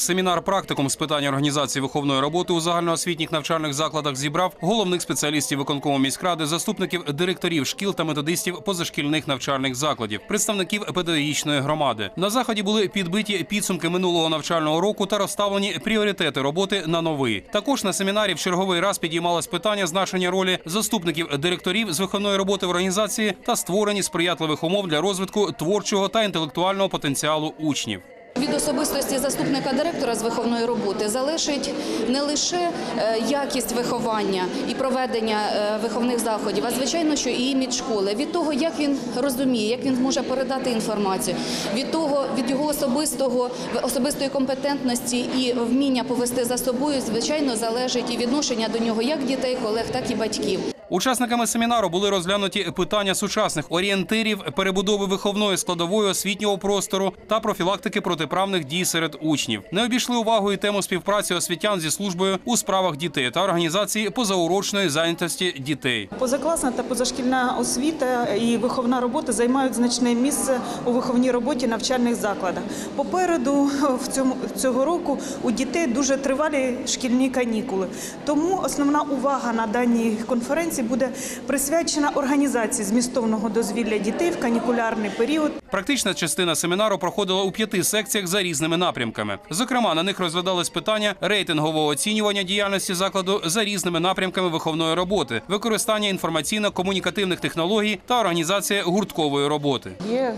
Семінар практикум з питань організації виховної роботи у загальноосвітніх навчальних закладах зібрав головних спеціалістів виконкому міськради, заступників директорів шкіл та методистів позашкільних навчальних закладів, представників педагогічної громади. На заході були підбиті підсумки минулого навчального року та розставлені пріоритети роботи на новий. Також на семінарі в черговий раз підіймалось питання значення ролі заступників директорів з виховної роботи в організації та створені сприятливих умов для розвитку творчого та інтелектуального потенціалу учнів. Від особистості заступника директора з виховної роботи залежить не лише е, якість виховання і проведення е, виховних заходів, а звичайно, що і імідж школи. Від того, як він розуміє, як він зможе передати інформацію, від того, від його особистого особистої компетентності і вміння повести за собою, звичайно, залежить і відношення до нього як дітей, колег, так і батьків. Учасниками семінару були розглянуті питання сучасних орієнтирів, перебудови виховної складової освітнього простору та профілактики протиправних дій серед учнів. Не обійшли увагою тему співпраці освітян зі службою у справах дітей та організації позаурочної зайнятості дітей. Позакласна та позашкільна освіта і виховна робота займають значне місце у виховній роботі навчальних закладах. Попереду в цьому цього року у дітей дуже тривалі шкільні канікули. Тому основна увага на даній конференції буде присвячена організації змістовного дозвілля дітей в канікулярний період. Практична частина семінару проходила у п'яти секціях за різними напрямками. Зокрема, на них розглядались питання рейтингового оцінювання діяльності закладу за різними напрямками виховної роботи, використання інформаційно-комунікативних технологій та організація гурткової роботи. Є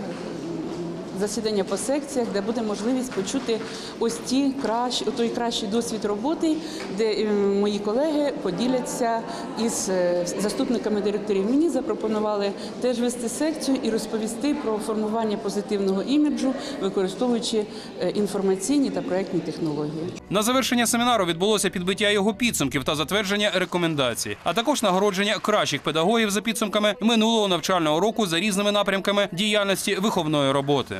засідання по секціях, де буде можливість почути ось ті кращі, той кращий досвід роботи, де е, мої колеги поділяться із е, заступниками директорів. Мені запропонували теж вести секцію і розповісти про формування позитивного іміджу, використовуючи е, інформаційні та проектні технології. На завершення семінару відбулося підбиття його підсумків та затвердження рекомендацій, а також нагородження кращих педагогів за підсумками минулого навчального року за різними напрямками діяльності виховної роботи.